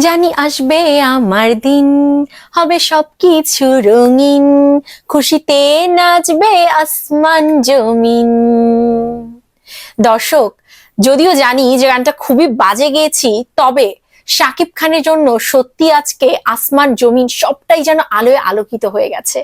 জানি আসবে আমার দিন। হবে সবকিছু রঙিন। খুশিতে নাচবে আসমান জমিন। দর্শক, যদিও জানি যে গানটা খুবই বাজে গেয়েছি, তবে শাকিব খানের জন্য সত্যি আজকে আসমান জমিন সবটাই যেন আলোয় আলোকিত হয়ে গেছে।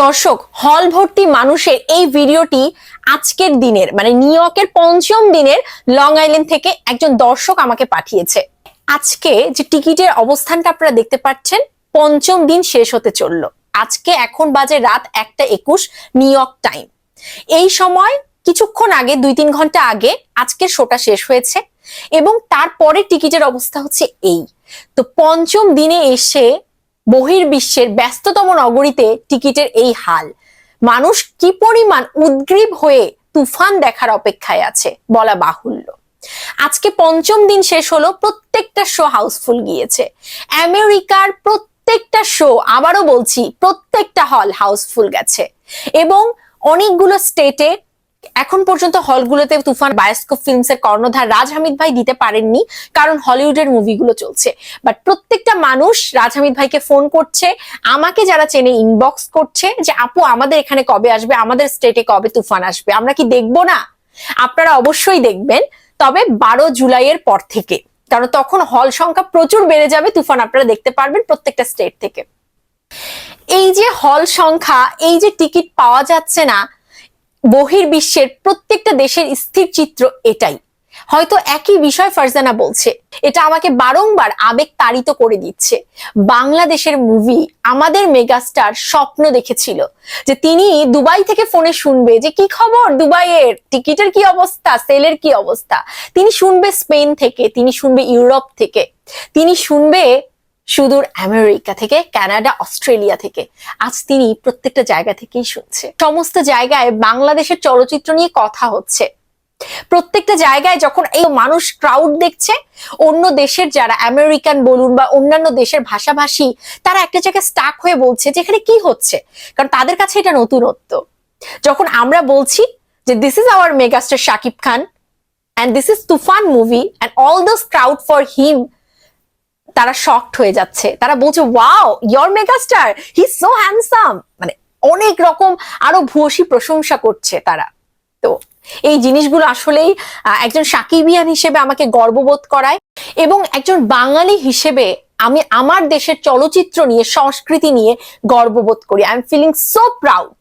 দর্শক হল ভর্তি মানুষের এই ভিডিওটি আজকের দিনের মানে নিউ ইয়র্কের পঞ্চম দিনের লং আইল্যান্ড থেকে একজন দর্শক আমাকে পাঠিয়েছে। আজকে যে টিকিটের অবস্থানটা আপনারা দেখতে পাচ্ছেন, পঞ্চম দিন শেষ হতে চলল। আজকে এখন বাজে রাত একটা একুশ, নিউ ইয়র্ক টাইম এই সময় কিছুক্ষণ আগে, দুই তিন ঘণ্টা আগে আজকের শোটা শেষ হয়েছে এবং তারপরে টিকিটের অবস্থা হচ্ছে এই। তো পঞ্চম দিনে এসে বহির্বিশ্বের ব্যস্ততম নগরীতে টিকিটের এই হাল। মানুষ কি পরিমাণ উদ্গ্রীব হয়ে তুফান দেখার অপেক্ষায় আছে বলা বাহুল্য। আজকে পঞ্চম দিন শেষ হলো, প্রত্যেকটা শো হাউসফুল গিয়েছে। আমেরিকার প্রত্যেকটা শো আবারও বলছি, প্রত্যেকটা হল হাউসফুল গেছে। এবং অনেকগুলো স্টেটে এখন পর্যন্ত হলগুলোতে তুফান বায়োস্কোপ ফিল্মসের কর্ণধার রাজ হামিদ ভাই দিতে পারেননি, কারণ হলিউডের মুভিগুলো চলছে। বাট প্রত্যেকটা মানুষ রাজ হামিদ ভাইকে ফোন করছে, আমাকে যারা চেনে ইনবক্স করছে যে, আপু, আমাদের এখানে কবে আসবে? আমাদের স্টেটে কবে তুফান আসবে? আমরা কি দেখব না? আপনারা অবশ্যই দেখবেন, তবে বারো জুলাইয়ের পর থেকে। কারণ তখন হল সংখ্যা প্রচুর বেড়ে যাবে, তুফান আপনারা দেখতে পারবেন প্রত্যেকটা স্টেট থেকে। এই যে হল সংখ্যা, এই যে টিকিট পাওয়া যাচ্ছে না বহির্বিশ্বের প্রত্যেকটা দেশের স্থির চিত্র এটাই। হয়তো একই বিষয় ফারজানা বলছে, এটা আমাকে বারংবার আবেগ তাড়িত করে দিচ্ছে। বাংলাদেশের মুভি আমাদের মেগাস্টার স্বপ্ন দেখেছিল যে তিনি দুবাই থেকে ফোনে শুনবে যে, কি খবর দুবাইয়ের? টিকিটের কি অবস্থা? সেলের কি অবস্থা? তিনি শুনবে স্পেন থেকে, তিনি শুনবে ইউরোপ থেকে। তিনি শুনবে সুদূর আমেরিকা থেকে, কানাডা, অস্ট্রেলিয়া থেকে। আজ তিনি প্রত্যেকটা জায়গা থেকেই শুনছে। সমস্ত জায়গায় বাংলাদেশের চলচ্চিত্র নিয়ে কথা হচ্ছে। প্রত্যেকটা জায়গায় যখন এই মানুষ ক্রাউড দেখছে, অন্য দেশের যারা আমেরিকান বলুন বা অন্যান্য দেশের ভাষাভাষী, তারা একটা জায়গায় স্টাক হয়ে বলছে যে, এখানে কি হচ্ছে? কারণ তাদের কাছে এটা নতুনত্ব। যখন আমরা বলছি যে this is our megastar Shakib Khan and this is Toofan movie and all those crowd for him তারা শকড হয়ে যাচ্ছে। তারা বলছে wow your megastar he so handsome মানে অনেক রকম আরও ভূয়সী প্রশংসা করছে তারা। তো এই জিনিসগুলো আসলেই একজন সাকিবিয়ান হিসেবে আমাকে গর্ববোধ করায় এবং একজন বাঙালি হিসেবে আমি আমার দেশের চলচ্চিত্র নিয়ে, সংস্কৃতি নিয়ে গর্ববোধ করি। I am feeling so proud